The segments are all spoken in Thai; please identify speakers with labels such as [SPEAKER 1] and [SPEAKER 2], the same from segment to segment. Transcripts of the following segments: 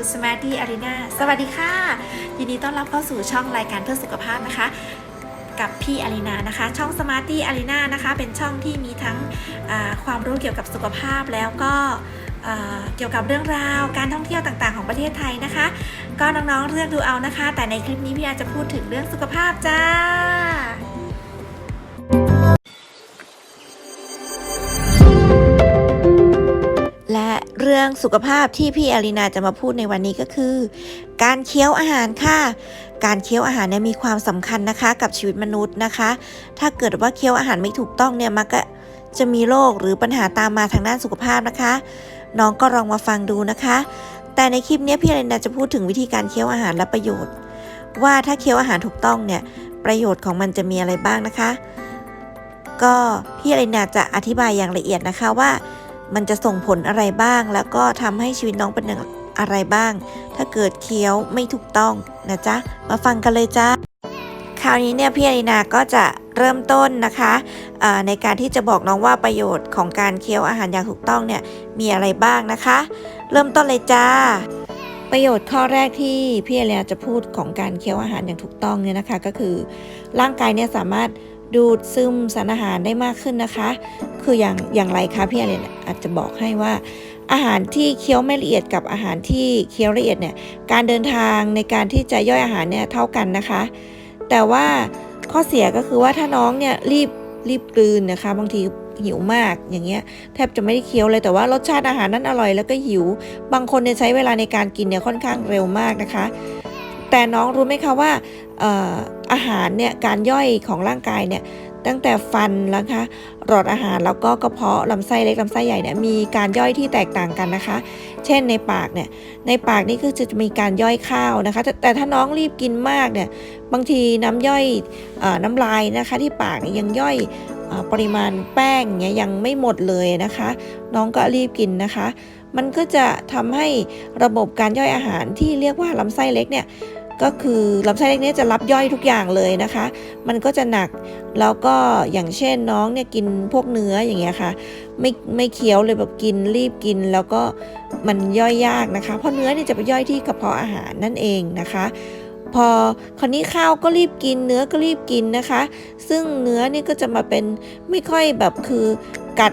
[SPEAKER 1] To Smarty Arena สวัสดีค่ะ ยินดีต้อนรับเข้าสู่ช่องรายการเพื่อสุขภาพนะคะ กับพี่อารีนานะคะ ช่อง Smarty Arena นะคะ เป็นช่องที่มีทั้งความรู้เกี่ยวกับสุขภาพแล้วก็เกี่ยวกับเรื่องราวการท่องเที่ยวต่างๆ ของประเทศไทยนะคะ ก็น้องๆเลือกดูเอานะคะ แต่ในคลิปนี้พี่อาจะพูดถึงเรื่องสุขภาพจ้า และเรื่องสุขภาพที่พี่อารีนาจะมาพูดในวันนี้ก็คือ การเคี้ยวอาหารค่ะ การเคี้ยวอาหารเนี่ยมีความสำคัญนะคะ กับชีวิตมนุษย์นะคะ ถ้าเกิดว่าเคี้ยวอาหารไม่ถูกต้องเนี่ยมันก็จะมีโรคหรือปัญหาตามมาทางด้านสุขภาพนะคะ น้องก็ลองมาฟังดูนะคะ แต่ในคลิปนี้พี่อารีนาจะพูดถึงวิธีการเคี้ยวอาหารและประโยชน์ ว่าถ้าเคี้ยวอาหารถูกต้องเนี่ยประโยชน์ของมันจะมีอะไรบ้างนะคะ ก็พี่อารีนาจะอธิบายอย่างละเอียดนะคะว่า มันจะส่งผลอะไรบ้าง แล้วก็ทำให้ชีวิตน้องเป็นอะไรบ้าง ถ้าเกิดเคี้ยวไม่ถูกต้องนะจ๊ะ มาฟังกันเลยจ้าคราวนี้เนี่ยพี่อารีนาก็จะเริ่มต้นนะคะในการที่จะบอกน้องว่าประโยชน์ของการเคี้ยวอาหารอย่างถูกต้องเนี่ยมีอะไรบ้างนะคะ เริ่มต้นเลยจ้า ประโยชน์ข้อแรกที่พี่อารีนาจะพูดของการเคี้ยวอาหารอย่างถูกต้องเนี่ยนะคะ ก็คือ ร่างกายเนี่ยสามารถ ดูดซึมสารอาหารได้มากขึ้นนะคะ คืออย่างอย่างไรคะพี่อาเรนอาจจะบอกให้ว่า อาหารที่เคี้ยวไม่ละเอียดกับอาหารที่เคี้ยวละเอียดเนี่ยการเดินทางในการที่จะย่อยอาหารเนี่ยเท่ากันนะคะ แต่ว่าข้อเสียก็คือว่าถ้าน้องเนี่ยรีบรีบกลืนนะคะ บางทีหิวมากอย่างเงี้ยแทบจะไม่ได้เคี้ยวเลยแต่ว่ารสชาติอาหารนั้นอร่อยแล้วก็หิว บางคนเนี่ยใช้เวลาในการกินเนี่ยค่อนข้างเร็วมากนะคะ แต่น้องรู้ไหมคะว่าเอาหารเนี่ยการย่อยของร่างกายเนี่ยตั้งแต่ฟันนะคะหลอดอาหารแล้วก็กระเพาะลำไส้เล็กลำไส้ใหญ่เนี่ยมีการย่อยที่แตกต่างกันนะคะ เช่นในปากเนี่ยในปากนี่คือจะมีการย่อยข้าวนะคะ แต่แต่ถ้าน้องรีบกินมากเนี่ยบางทีน้ำย่อยอน้ำลายนะคะ ที่ปากยังย่อยอปริมาณแป้งเนี่ยยังไม่หมดเลยนะคะ น้องก็รีบกินนะคะ มันก็จะทำให้ระบบการย่อยอาหารที่เรียกว่าลำไส้เล็กเนี่ย ก็คือลำไส้เล็กเนี่ยจะรับย่อยทุกอย่างเลยนะคะ มันก็จะหนักแล้วก็อย่างเช่นน้องเนี่ยกินพวกเนื้ออย่างเงี้ยค่ะไม่ไม่เคี้ยวเลยแบบกินรีบกิน แล้วก็มันย่อยยากนะคะ เพราะเนื้อเนี่ยจะไปย่อยที่กระเพาะอาหารนั่นเองนะคะพอคราวนี้ข้าวก็รีบกินเนื้อก็รีบกินนะคะ ซึ่งเนื้อนี่ก็จะมาเป็นไม่ค่อยแบบคือกัด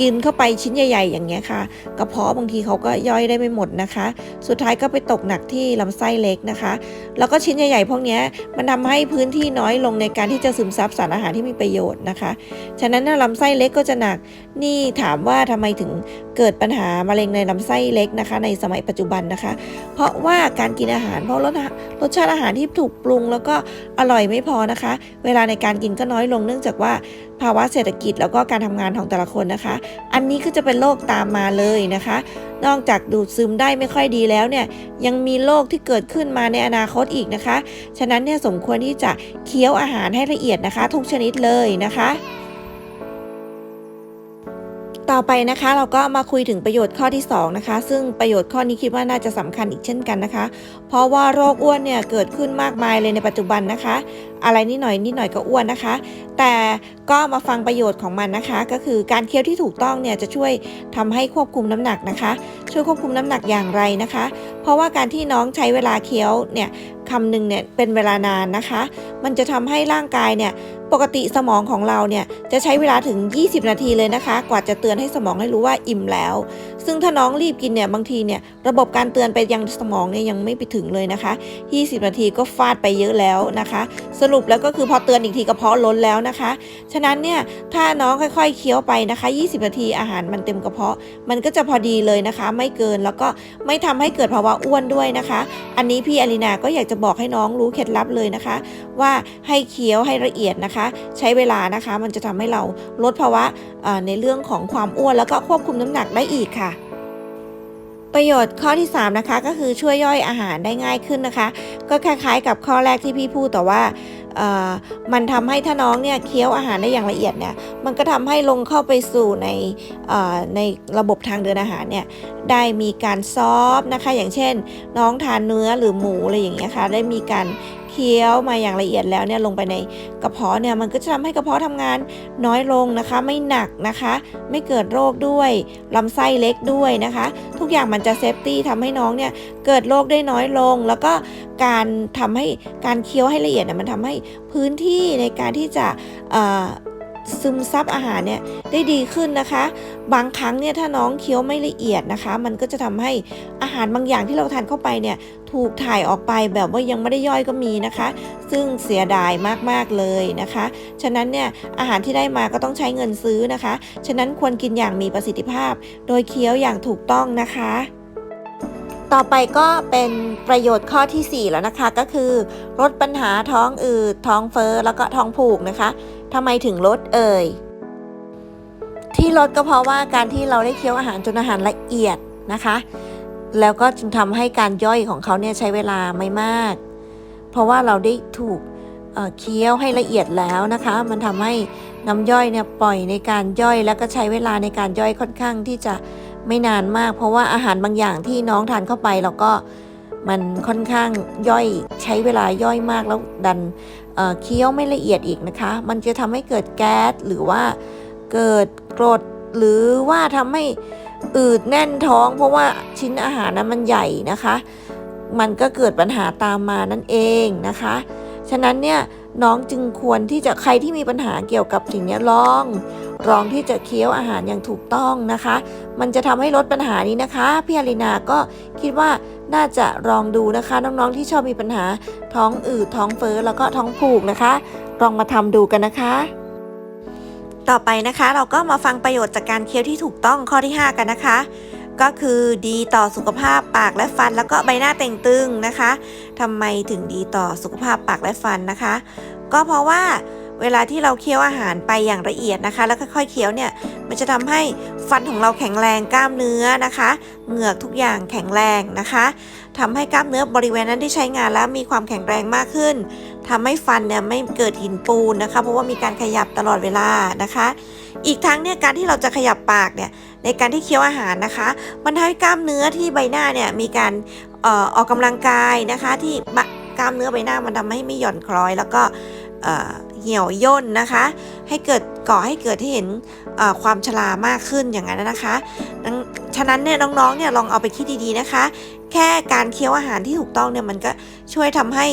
[SPEAKER 1] กินเข้าไปชิ้นใหญ่ ๆ อย่างเงี้ยค่ะ กระเพาะบางทีเขาก็ย่อยได้ไม่หมดนะคะ สุดท้ายก็ไปตกหนักที่ลำไส้เล็กนะคะ แล้วก็ชิ้นใหญ่ๆพวกเนี้ยมันทำให้พื้นที่น้อยลงในการที่จะซึมซับสารอาหารที่มีประโยชน์นะคะ ฉะนั้นถ้าลำไส้เล็กก็จะหนักนี่ถามว่าทำไมถึงเกิดปัญหามะเร็งในลำไส้เล็กนะคะ ในสมัยปัจจุบันนะคะ เพราะว่าการกินอาหารเพราะรสรสชาติอาหารที่ถูกปรุง แล้วก็อร่อยไม่พอนะคะ เวลาในการกินก็น้อยลงเนื่องจากว่าภาวะเศรษฐกิจแล้วก็การทำงานของแต่ละคนนะคะ อันนี้ก็จะเป็นโรคตามมาเลยนะคะ นอกจากดูดซึมได้ไม่ค่อยดีแล้วเนี่ยยังมีโรคที่เกิดขึ้นมาในอนาคตอีกนะคะ ฉะนั้นเนี่ยสมควรที่จะเคี้ยวอาหารให้ละเอียดนะคะ ทุกชนิดเลยนะคะ ต่อไปนะคะ เราก็มาคุยถึงประโยชน์ข้อที่ 2 นะคะ ซึ่งประโยชน์ข้อนี้คิดว่าน่าจะสำคัญอีกเช่นกันนะคะ เพราะว่าโรคอ้วนเนี่ยเกิดขึ้นมากมายเลยในปัจจุบันนะคะ อะไรนิดหน่อยนิดหน่อยก็อ้วนนะคะ แต่ก็มาฟังประโยชน์ของมันนะคะ ก็คือการเคี้ยวที่ถูกต้องเนี่ยจะช่วยทำให้ควบคุมน้ำหนักนะคะ ช่วยควบคุมน้ำหนักอย่างไรนะคะ เพราะว่าการที่น้องใช้เวลาเคี้ยวเนี่ยคำหนึ่งเนี่ยเป็นเวลานานนะคะ มันจะทำให้ร่างกายเนี่ย ปกติสมองของเราเนี่ยจะใช้เวลาถึง 20 นาทีเลยนะคะ กว่าจะเตือนให้สมองให้รู้ว่าอิ่มแล้ว ซึ่งถ้าน้องรีบกินเนี่ยบางทีเนี่ยระบบการเตือนไปยังสมองเนี่ยยังไม่ไปถึงเลยนะคะ 20 นาทีก็ฟาดไปเยอะแล้วนะคะ สรุปแล้วก็คือพอเตือนอีกทีกระเพาะล้นแล้วนะคะ ฉะนั้นเนี่ยถ้าน้องค่อยๆเคี้ยวไปนะคะ 20 นาทีอาหารมันเต็มกระเพาะ มันก็จะพอดีเลยนะคะ ไม่เกินแล้วก็ไม่ทำให้เกิดภาวะอ้วนด้วยนะคะ อันนี้พี่อลินาก็อยากจะบอกให้น้องรู้เคล็ดลับเลยนะคะ ว่าให้เคี้ยวให้ละเอียดนะคะใช้เวลานะคะมันจะทำให้เราลดภาวะในเรื่องของความอ้วนแล้วก็ควบคุมน้ำหนักได้อีกค่ะประโยชน์ข้อที่ 3 นะคะก็คือช่วยย่อยอาหารได้ง่ายขึ้นนะคะ ก็คล้ายๆ กับข้อแรกที่พี่พูดแต่ว่ามันทำให้ถ้าน้องเนี่ยเคี้ยวอาหารได้อย่างละเอียดเนี่ยมันก็ทำให้ลงเข้าไปสู่ในในระบบทางเดินอาหารเนี่ยได้มีการซอฟต์นะคะ อย่างเช่น น้องทานเนื้อหรือหมูอะไรอย่างเงี้ยค่ะได้มีการ เคี้ยวมาอย่างละเอียดแล้วเนี่ยลงไปในกระเพาะเนี่ยมันก็จะทำให้กระเพาะทำงานน้อยลงนะคะ ไม่หนักนะคะ ไม่เกิดโรคด้วยลำไส้เล็กด้วยนะคะ ทุกอย่างมันจะเซฟตี้ทำให้น้องเนี่ยเกิดโรคได้น้อยลง แล้วก็การทำให้การเคี้ยวให้ละเอียดเนี่ยมันทำให้พื้นที่ในการที่จะ ซึมซับอาหารเนี่ยได้ดีขึ้นนะคะ บางครั้งเนี่ยถ้าน้องเคี้ยวไม่ละเอียดนะคะ มันก็จะทำให้อาหารบางอย่างที่เราทานเข้าไปเนี่ยถูกถ่ายออกไปแบบว่ายังไม่ได้ย่อยก็มีนะคะ ซึ่งเสียดายมากๆเลยนะคะ ฉะนั้นเนี่ยอาหารที่ได้มาก็ต้องใช้เงินซื้อนะคะ ฉะนั้นควรกินอย่างมีประสิทธิภาพ โดยเคี้ยวอย่างถูกต้องนะคะต่อไปก็เป็นประโยชน์ข้อทีสี่4 แล้วนะคะก็คือลดปัญหาท้องอืดท้องเฟ้อแล้วก็ท้องผูกนะคะ ทำไมถึงลดเอ่ย ที่ลดก็เพราะว่าการที่เราได้เคี้ยวอาหารจนอาหารละเอียดนะคะ แล้วก็จึงทำให้การย่อยของเขาเนี่ยใช้เวลาไม่มาก เพราะว่าเราได้ถูกเเคี้ยวให้ละเอียดแล้วนะคะ มันทำให้น้ำย่อยเนี่ยปล่อยในการย่อยแล้วก็ใช้เวลาในการย่อยค่อนข้างที่จะไม่นานมาก เพราะว่าอาหารบางอย่างที่น้องทานเข้าไปแล้วก็มันค่อนข้างย่อยใช้เวลาย่อยมากแล้วดัน เคี้ยวไม่ละเอียดอีกนะคะ มันจะทำให้เกิดแก๊สหรือว่าเกิดกรดหรือว่าทำให้อืดแน่นท้อง เพราะว่าชิ้นอาหารนั้นมันใหญ่นะคะ มันก็เกิดปัญหาตามมานั่นเองนะคะ ฉะนั้นเนี่ยน้องจึงควรที่จะใครที่มีปัญหาเกี่ยวกับสิ่งเนี้ยลองลองที่จะเคี้ยวอาหารอย่างถูกต้องนะคะ มันจะทำให้ลดปัญหานี้นะคะพี่อารินาก็คิดว่า น่าจะลองดูนะคะ น้องๆที่ชอบมีปัญหาท้องอืดท้องเฟ้อแล้วก็ท้องผูกนะคะ ลองมาทำดูกันนะคะ ต่อไปนะคะเราก็มาฟังประโยชน์จากการเคี้ยวที่ถูกต้องข้อที่ 5 กันนะคะก็คือดีต่อสุขภาพปากและฟัน แล้วก็ใบหน้าเต่งตึงนะคะทำไมถึงดีต่อสุขภาพปากและฟันนะคะ ก็เพราะว่า เวลาที่เราเคี้ยวอาหารไปอย่างละเอียดนะคะ แล้วค่อยๆเคี้ยวเนี่ยมันจะทำให้ฟันของเราแข็งแรงกล้ามเนื้อนะคะ เหงือกทุกอย่างแข็งแรงนะคะทำให้กล้ามเนื้อบริเวณนั้นที่ใช้งานแล้วมีความแข็งแรงมากขึ้นทำให้ฟันเนี่ยไม่เกิดหินปูนนะคะ เพราะว่ามีการขยับตลอดเวลานะคะ อีกทั้งเนี่ยการที่เราจะขยับปากเนี่ยในการที่เคี้ยวอาหารนะคะ มันทำให้กล้ามเนื้อที่ใบหน้าเนี่ยมีการออออกกำลังกายนะคะที่กล้ามเนื้อใบหน้ามันทำให้ไม่หย่อนคล้อย แล้วก็ เหี่ยวย่นนะคะ ให้เกิดก่อให้เกิดที่เห็นความชรามากขึ้นอย่างนั้นนะคะดังฉะนั้นเนี่ยน้องๆเนี่ยลองเอาไปคิดดีๆนะคะ แค่การเคี้ยวอาหารที่ถูกต้องเนี่ยมันก็ช่วยทำให้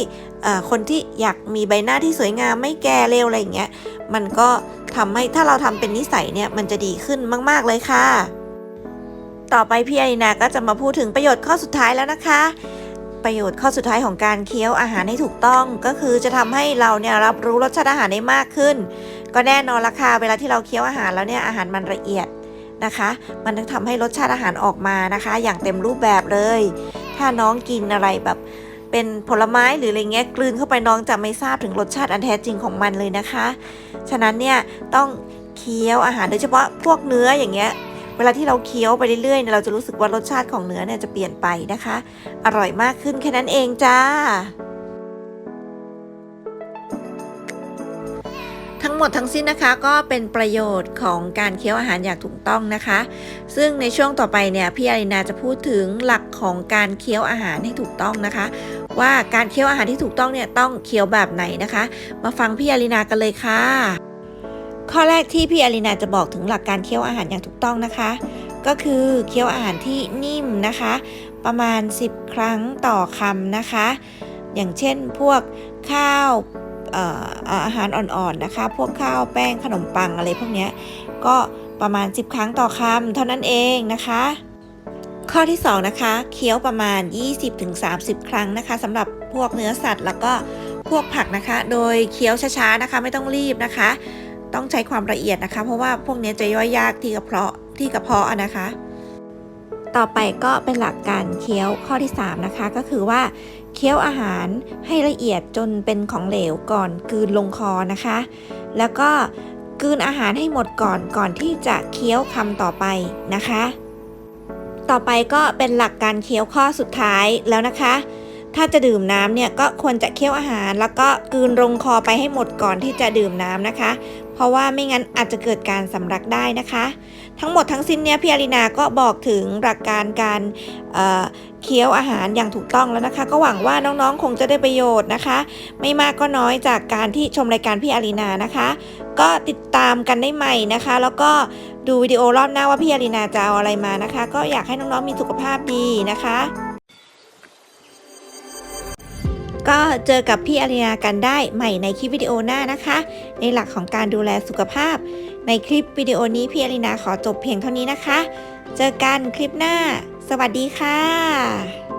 [SPEAKER 1] คนที่อยากมีใบหน้าที่สวยงามไม่แก่เร็วอะไรอย่างเงี้ยมันก็ทำให้ถ้าเราทำเป็นนิสัยเนี่ยมันจะดีขึ้นมากๆเลยค่ะ ต่อไปพี่ไอนาก็จะมาพูดถึงประโยชน์ข้อสุดท้ายแล้วนะคะ ประโยชน์ข้อสุดท้ายของการเคี้ยวอาหารให้ถูกต้อง ก็คือจะทำให้เราเนี่ยรับรู้รสชาติอาหารได้มากขึ้น ก็แน่นอนละค่ะเวลาที่เราเคี้ยวอาหารแล้วเนี่ยอาหารมันละเอียดนะคะ มันจะทำให้รสชาติอาหารออกมานะคะ อย่างเต็มรูปแบบเลย ถ้าน้องกินอะไรแบบเป็นผลไม้หรืออะไรเงี้ยกลืนเข้าไปน้องจะไม่ทราบถึงรสชาติอันแท้จริงของมันเลยนะคะ ฉะนั้นเนี่ยต้องเคี้ยวอาหารโดยเฉพาะพวกเนื้ออย่างเงี้ย เวลาที่เราเคี้ยวไปเรื่อยๆเเราจะรู้สึกว่ารสชาติของเนื้อเนี่ยจะเปลี่ยนไปนะคะ อร่อยมากขึ้นแค่นั้นเองจ้า ทั้งหมดทั้งสิ้นนะคะก็เป็นประโยชน์ของการเคี้ยวอาหารอย่างถูกต้องนะคะ ซึ่งในช่วงต่อไปเนี่ยพี่อารินาจะพูดถึงหลักของการเคี้ยวอาหารให้ถูกต้องนะคะว่าการเคี้ยวอาหารที่ถูกต้องเนี่ยต้องเคี้ยวแบบไหนนะคะ มาฟังพี่อารินากันเลยค่ะ ข้อแรกที่พี่อารินาจะบอกถึงหลักการเคี้ยวอาหารอย่างถูกต้องนะคะ ก็คือเคี้ยวอาหารที่นิ่มนะคะ ประมาณ 10 ครั้งต่อคำนะคะ อย่างเช่นพวกข้าวเอ่อาหารอ่อนๆนะคะ พวกข้าวแป้งขนมปังอะไรพวกนี้ก็ประมาณ 10 ครั้งต่อคำเท่านั้นเองนะคะ ข้อที่ 2 นะคะเคี้ยวประมาณ 20-30 ครั้งนะคะสำหรับพวกเนื้อสัตว์แล้วก็พวกผักนะคะ โดยเคี้ยวช้าๆนะคะ ไม่ต้องรีบนะคะ ต้องใช้ความละเอียดนะคะ เพราะว่าพวกนี้จะย่อยยากที่กระเพาะที่กระเพาะนะคะ ต่อไปก็เป็นหลักการเคี้ยวข้อที่ 3 นะคะ ก็คือว่าเคี้ยวอาหารให้ละเอียดจนเป็นของเหลวก่อนกืนลงคอนะคะ แล้วก็กืนอาหารให้หมดก่อนก่อนที่จะเคี้ยวคำต่อไปนะคะ ต่อไปก็เป็นหลักการเคี้ยวข้อสุดท้ายแล้วนะคะ ถ้าจะดื่มน้ำเนี่ยก็ควรจะเคี้ยวอาหาร แล้วก็กืนลงคอไปให้หมดก่อนที่จะดื่มน้ำนะคะ เพราะว่าไม่งั้นอาจจะเกิดการสำลักได้นะคะ ทั้งหมดทั้งสิ้นเนี่ยพี่อารินาก็บอกถึงหลักการการเเคี้ยวอาหารอย่างถูกต้องแล้วนะคะ ก็หวังว่าน้องๆ คงจะได้ประโยชน์นะคะ ไม่มากก็น้อยจากการที่ชมรายการพี่อารีนานะคะ ก็ติดตามกันได้ใหม่นะคะ แล้วก็ดูวิดีโอรอบหน้าว่าพี่อารีนาจะเอาอะไรมานะคะ ก็อยากให้น้องๆมีสุขภาพดีนะคะ ก็เจอกับพี่อารีนากันได้ใหม่ในคลิปวิดีโอหน้านะคะ ในหลักของการดูแลสุขภาพ ในคลิปวิดีโอนี้พี่อารีนาขอจบเพียงเท่านี้นะคะ เจอกันคลิปหน้า สวัสดีค่ะ